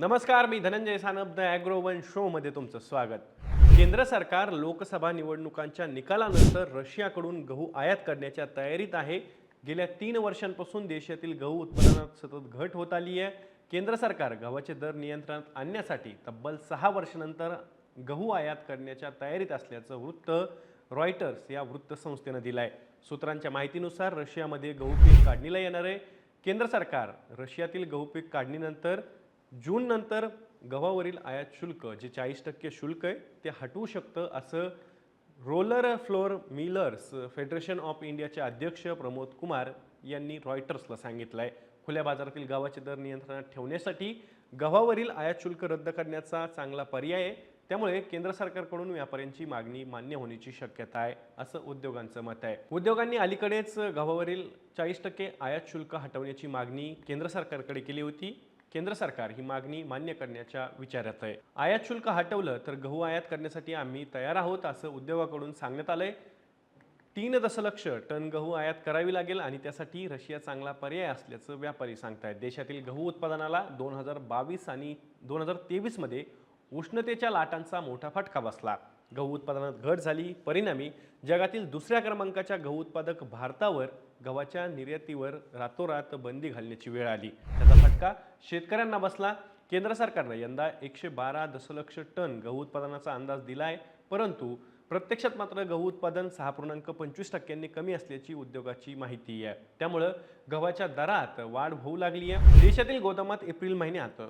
नमस्कार मी Dhananjay Sanap the agro one शोमध्ये तुमचं स्वागत. केंद्र सरकार लोकसभा निवडणुकांच्या निकालानंतर रशियाकडून गहू आयात करण्याच्या तयारीत आहे. गेल्या तीन वर्षांपासून देशातील गहू उत्पादनात सतत घट होत आली आहे. केंद्र सरकार गव्हाचे दर नियंत्रणात आणण्यासाठी तब्बल सहा वर्षानंतर गहू आयात करण्याच्या तयारीत असल्याचं वृत्त रॉयटर्स या वृत्तसंस्थेनं दिलं आहे सूत्रांच्या माहितीनुसार रशियामध्ये गहू पीक काढणीला येणार आहे. केंद्र सरकार रशियातील गहू पीक काढणीनंतर जूननंतर गव्हावरील आयात शुल्क जे चाळीस टक्के शुल्क आहे ते हटवू शकतं असं roller flour millers federation of इंडियाचे अध्यक्ष प्रमोद कुमार यांनी रॉयटर्सला सांगितलं आहे खुल्या बाजारातील गव्हाचे दर नियंत्रणात ठेवण्यासाठी गव्हावरील आयात शुल्क रद्द करण्याचा चांगला पर्याय आहे. त्यामुळे केंद्र सरकारकडून व्यापाऱ्यांची मागणी मान्य होण्याची शक्यता आहे असं उद्योगांचं मत आहे. उद्योगांनी अलीकडेच गव्हावरील चाळीस टक्के आयात शुल्क हटवण्याची मागणी केंद्र सरकारकडे केली होती. केंद्र सरकार ही मागणी मान्य करण्याच्या विचारात आहे. आयात शुल्क हटवलं तर गहू आयात करण्यासाठी आम्ही तयार आहोत असं उद्योगाकडून सांगण्यात आलंय. तीन दशलक्ष टन गहू आयात करावी लागेल आणि त्यासाठी रशिया चांगला पर्याय असल्याचं व्यापारी सांगतायत. देशातील गहू उत्पादनाला दोन हजार बावीस आणि दोन हजार तेवीसमध्ये उष्णतेच्या लाटांचा मोठा फटका बसला. गहू उत्पादनात घट झाली. परिणामी जगातील दुसऱ्या क्रमांकाच्या गहू उत्पादक भारतावर गव्हाच्या निर्यातीवर रातोरात बंदी घालण्याची वेळ आली. त्याचा फटका शेतकऱ्यांना बसला. केंद्र सरकारनं यंदा एकशे बारा दशलक्ष टन गहू उत्पादनाचा अंदाज दिला आहे परंतु प्रत्यक्षात मात्र गहू उत्पादन सहा पूर्णांक पंचवीस टक्क्यांनी कमी असल्याची उद्योगाची माहिती आहे. त्यामुळं गव्हाच्या दरात वाढ होऊ लागली आहे देशातील गोदामात एप्रिल महिन्यात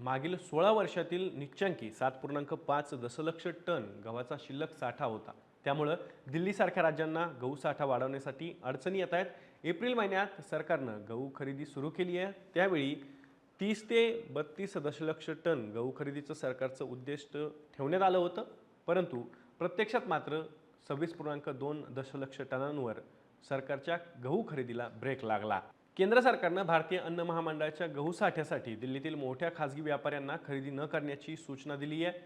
मागील सोळा वर्षातील निच्चांकी सात पूर्णांक पाच दशलक्ष टन गव्हाचा शिल्लक साठा होता. त्यामुळं दिल्लीसारख्या राज्यांना गहू साठा वाढवण्यासाठी अडचणी येत आहेत. एप्रिल महिन्यात सरकारनं गहू खरेदी सुरू केली आहे. त्यावेळी तीस ते बत्तीस दशलक्ष टन गहू खरेदीचं सरकारचं उद्दिष्ट ठेवण्यात आलं होतं. परंतु प्रत्यक्षात मात्र सव्वीस पूर्णांक दोन दशलक्ष टनांवर सरकारच्या गहू खरेदीला ब्रेक लागला. केंद्र सरकारनं भारतीय अन्न महामंडळाच्या गहू साठ्यासाठी दिल्लीतील मोठ्या खासगी व्यापाऱ्यांना खरेदी न करण्याची सूचना दिली आहे.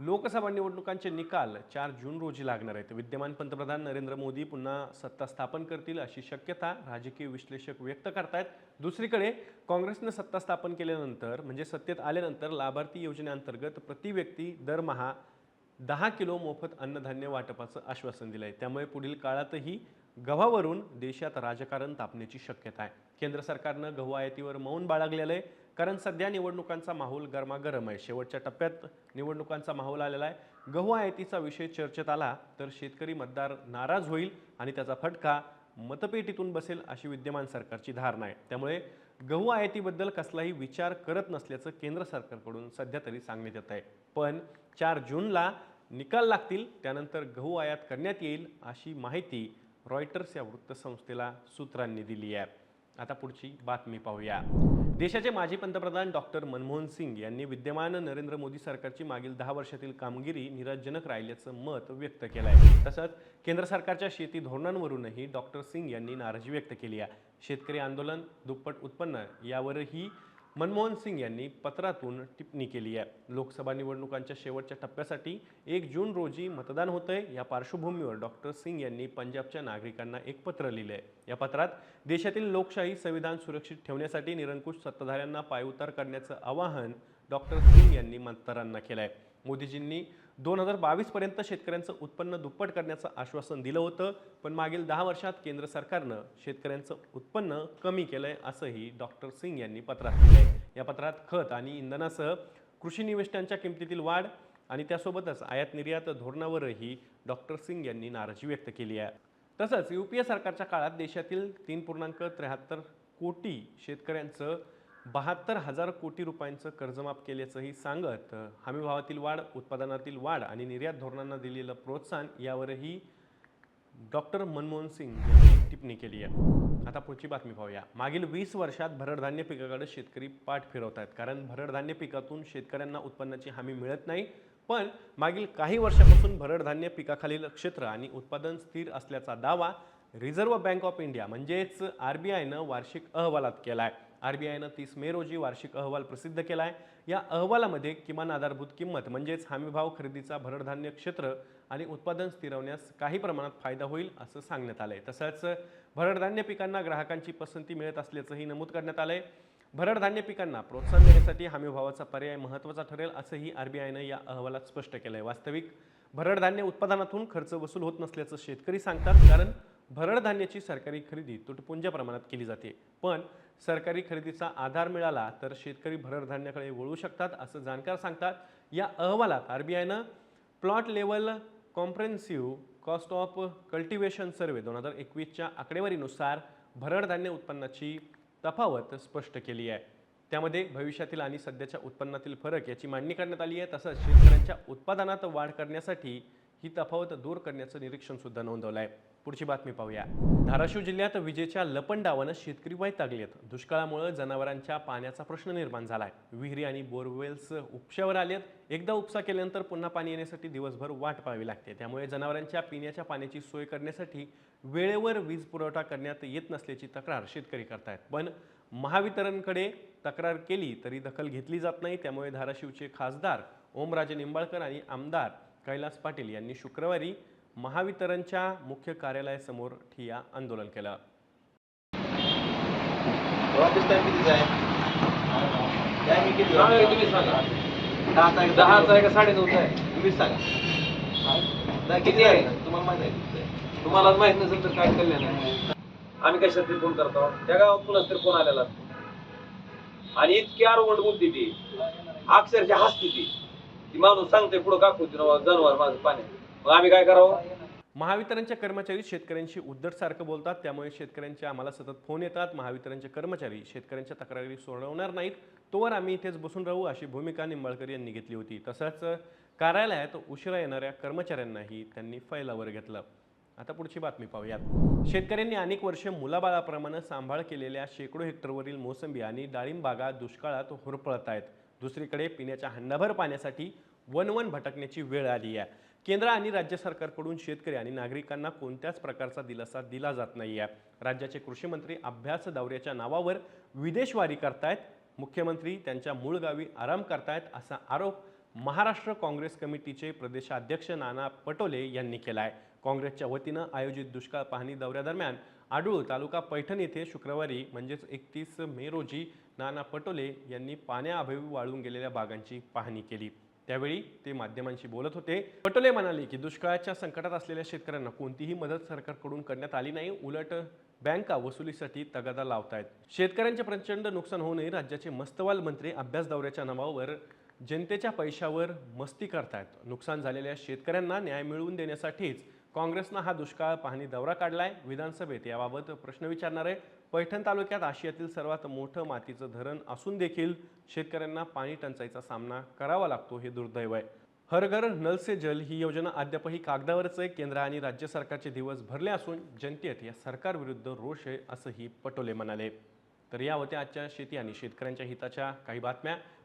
लोकसभा निवडणुकांचे निकाल चार जून रोजी लागणार आहेत. विद्यमान पंतप्रधान नरेंद्र मोदी पुन्हा सत्ता स्थापन करतील अशी शक्यता राजकीय विश्लेषक व्यक्त करतायत. दुसरीकडे काँग्रेसनं सत्ता स्थापन केल्यानंतर म्हणजे सत्तेत आल्यानंतर लाभार्थी योजनेअंतर्गत प्रति व्यक्ती दरमहा दहा किलो मोफत अन्नधान्य वाटपाचं आश्वासन दिलं आहे त्यामुळे पुढील काळातही गव्हावरून देशात राजकारण तापण्याची शक्यता आहे. केंद्र सरकारनं गहू आयातीवर मौन बाळगलेलं आहे. कारण सध्या निवडणुकांचा माहोल गरमागरम आहे. शेवटच्या टप्प्यात निवडणुकांचा माहोल आलेला आहे. गहू आयातीचा विषय चर्चेत आला तर शेतकरी मतदार नाराज होईल आणि त्याचा फटका मतपेटीतून बसेल अशी विद्यमान सरकारची धारणा आहे. त्यामुळे गहू आयातीबद्दल कसलाही विचार करत नसल्याचं केंद्र सरकारकडून सध्या तरी सांगण्यात येत आहे. पण चार जूनला निकाल लागतील. त्यानंतर गहू आयात करण्यात येईल अशी माहिती रॉयटर्स या वृत्तसंस्थेला सूत्रांनी दिली आहे. आता पुढची बातमी पाहूया. देशाचे माजी पंतप्रधान डॉक्टर मनमोहन सिंग यांनी विद्यमान नरेंद्र मोदी सरकारची मागील दहा वर्षातील कामगिरी निराजनक राहिल्याचं मत व्यक्त केलं आहे तसंच केंद्र सरकारच्या शेती धोरणांवरूनही डॉक्टर सिंग यांनी नाराजी व्यक्त केली आहे. शेतकरी आंदोलन दुप्पट उत्पन्न यावरही मनमोहन सिंग यांनी पत्रातून टिप्पणी केली आहे. लोकसभा निवडणुकांच्या शेवटच्या टप्प्यासाठी एक जून रोजी मतदान होतंय. या पार्श्वभूमीवर डॉक्टर सिंग यांनी पंजाबच्या नागरिकांना एक पत्र लिहिलं आहे या पत्रात देशातील लोकशाही संविधान सुरक्षित ठेवण्यासाठी निरंकुश सत्ताधाऱ्यांना पायउतार करण्याचं आवाहन डॉक्टर सिंग यांनी मतदारांना केलं आहे मोदीजींनी दोन हजार बावीसपर्यंत शेतकऱ्यांचं उत्पन्न दुप्पट करण्याचं आश्वासन दिलं होतं पण मागील दहा वर्षात केंद्र सरकारनं शेतकऱ्यांचं उत्पन्न कमी केलं आहे असंही डॉक्टर सिंग यांनी पत्रात आहे या पत्रात खत आणि इंधनासह कृषी निविष्ठांच्या किमतीतील वाढ आणि त्यासोबतच आयात निर्यात धोरणावरही डॉक्टर सिंग यांनी नाराजी व्यक्त केली आहे. तसंच यू पी ए सरकारच्या काळात देशातील तीन पूर्णांक त्र्याहत्तर कोटी शेतकऱ्यांचं बहात्तर हजार कोटी रुपयांचं कर्जमाफ केल्याचंही सांगत हमीभावातील वाढ उत्पादनातील वाढ आणि निर्यात धोरणांना दिलेलं प्रोत्साहन यावरही डॉक्टर मनमोहन सिंग यांनी टिप्पणी केली आहे. आता पुढची बातमी पाहूया. मागील वीस वर्षात भरडधान्य पिकाकडे शेतकरी पाठ फिरवत आहेत कारण भरडधान्य पिकातून शेतकऱ्यांना उत्पन्नाची हमी मिळत नाही. पण मागील काही वर्षापासून भरडधान्य पिकाखालील क्षेत्र आणि उत्पादन स्थिर असल्याचा दावा रिझर्व्ह बँक ऑफ इंडिया म्हणजेच आर बी आयनं वार्षिक अहवालात केला आहे आर बी आयनं तीस मे रोजी वार्षिक अहवाल प्रसिद्ध केला आहे या अहवालामध्ये किमान आधारभूत किंमत म्हणजेच हमीभाव खरेदीचा भरडधान्य क्षेत्र आणि उत्पादन स्थिरवण्यास काही प्रमाणात फायदा होईल असं सांगण्यात आलं आहे तसंच भरडधान्य पिकांना ग्राहकांची पसंती मिळत असल्याचंही नमूद करण्यात आलं आहे भरडधान्य पिकांना प्रोत्साहन देण्यासाठी हमीभावाचा पर्याय महत्त्वाचा ठरेल असंही आर बी आयनं या अहवालात स्पष्ट केलं आहे वास्तविक भरडधान्य उत्पादनातून खर्च वसूल होत नसल्याचं शेतकरी सांगतात कारण भरड धान्याची सरकारी खरेदी तुटपुंज प्रमाणात केली जाते. पण सरकारी खरेदीचा आधार मिळाला तर शेतकरी भरड धान्याकडे वळू शकतात असं जाणकार सांगतात. या अहवालात आरबीआयनं plot level comprehensive cost of cultivation survey दोन हजार एकवीसच्या आकडेवारीनुसार भरड धान्य उत्पन्नाची तफावत स्पष्ट केली आहे. त्यामध्ये भविष्यातील आणि सध्याच्या उत्पन्नातील फरक याची मांडणी करण्यात आली आहे तसंच शेतकऱ्यांच्या उत्पादनात वाढ करण्यासाठी ही तफावत दूर करण्याचं निरीक्षण सुद्धा नोंदवलं आहे. पुढची बातमी पाहूया. धाराशिव जिल्ह्यात विजेच्या लपंडावानं शेतकरी वैतागलेत. दुष्काळामुळे जनावरांच्या पाण्याचा प्रश्न निर्माण झालाय. विहिरी आणि बोरवेल्स उपशावर आलेत. एकदा उपसा केल्यानंतर पुन्हा पाणी येण्यासाठी दिवसभर वाट पाहावी लागते. त्यामुळे जनावरांच्या पिण्याच्या पाण्याची सोय करण्यासाठी वेळेवर वीज पुरवठा करण्यात येत नसल्याची तक्रार शेतकरी करतायत. पण महावितरणकडे तक्रार केली तरी दखल घेतली जात नाही. त्यामुळे धाराशिवचे खासदार ओमराजे निंबाळकर आणि आमदार कैलास पाटील यांनी शुक्रवारी महावितरणच्या मुख्य कार्यालयासमोर ठिय्या आंदोलन केलं. आहे सांगा. दहाचा आहे का साडेनऊचा आहे. तुम्हीच किती आहे? तुम्हाला माहिती आहे? तुम्हाला माहीत नसेल तर काय कल्याण आहे? आम्ही कशासाठी फोन करतो. त्या गावात कुणाच तरी फोन आलेला आणि इतकी आरवंड बोलते ती. अक्षरशः हसते ती. ती माणूस सांगते पुढं काकूती जनावर माझं पाण्यात मग आम्ही काय करावं? महावितरणचे कर्मचारी शेतकऱ्यांशी उद्धटसारखं बोलतात त्यामुळे शेतकऱ्यांचे आम्हाला सतत फोन येतात. महावितरणचे कर्मचारी शेतकऱ्यांच्या तक्रारी सोडवणार नाहीत. तोवर आम्ही इथेच बसून राहू अशी भूमिका निंबाळकर यांनी घेतली होती. तसंच कार्यालयात उशिरा येणाऱ्या कर्मचाऱ्यांनाही त्यांनी फैलावर घेतलं. आता पुढची बातमी पाहूयात. शेतकऱ्यांनी अनेक वर्ष मुलाबाळाप्रमाणे सांभाळ केलेल्या शेकडो हेक्टरवरील मोसंबी आणि डाळिंब बागा दुष्काळात होरपळत आहेत. दुसरीकडे पिण्याच्या हंडाभर पाण्यासाठी वन वन भटकण्याची वेळ आली आहे. केंद्र आणि राज्य सरकारकडून शेतकरी आणि नागरिकांना कोणत्याच प्रकारचा दिलासा दिला जात नाही आहे राज्याचे कृषी मंत्री अभ्यास दौऱ्याच्या नावावर विदेशवारी करतायत. मुख्यमंत्री त्यांच्या मूळ गावी आराम करतायत असा आरोप महाराष्ट्र काँग्रेस कमिटीचे प्रदेशाध्यक्ष नाना पटोले यांनी केला आहे काँग्रेसच्या वतीनं आयोजित दुष्काळ पाहणी दौऱ्यादरम्यान आडूळ तालुका पैठण येथे शुक्रवारी म्हणजेच एकतीस मे रोजी नाना पटोले यांनी पाण्याअभावी वाळून गेलेल्या बागांची पाहणी केली. त्यावेळी ते माध्यमांशी बोलत होते. पटोले म्हणाले की दुष्काळाच्या संकटात असलेल्या शेतकऱ्यांना कोणतीही मदत सरकारकडून करण्यात आली नाही. उलट बँका वसुलीसाठी तगादा लावतायत. शेतकऱ्यांचे प्रचंड नुकसान होऊनही राज्याचे मस्तवाल मंत्री अभ्यास दौऱ्याच्या नावावर जनतेच्या पैशावर मस्ती करतायत. नुकसान झालेल्या शेतकऱ्यांना न्याय मिळवून देण्यासाठीच काँग्रेसनं हा दुष्काळ पाहणी दौरा काढलाय. विधानसभेत याबाबत प्रश्न विचारणार आहे. पैठण तालुक्यात आशियातील सर्वात मोठं मातीचं धरण असून देखील शेतकऱ्यांना पाणी टंचाईचा सामना करावा लागतो हे दुर्दैव आहे. हर घर नल से जल ही योजना अद्यापही कागदावरच आहे. केंद्र आणि राज्य सरकारचे दिवस भरले असून जनतेत या सरकारविरुद्ध रोष आहे असंही पटोले म्हणाले. तर या होत्या आजच्या शेती आणि शेतकऱ्यांच्या हिताच्या काही बातम्या.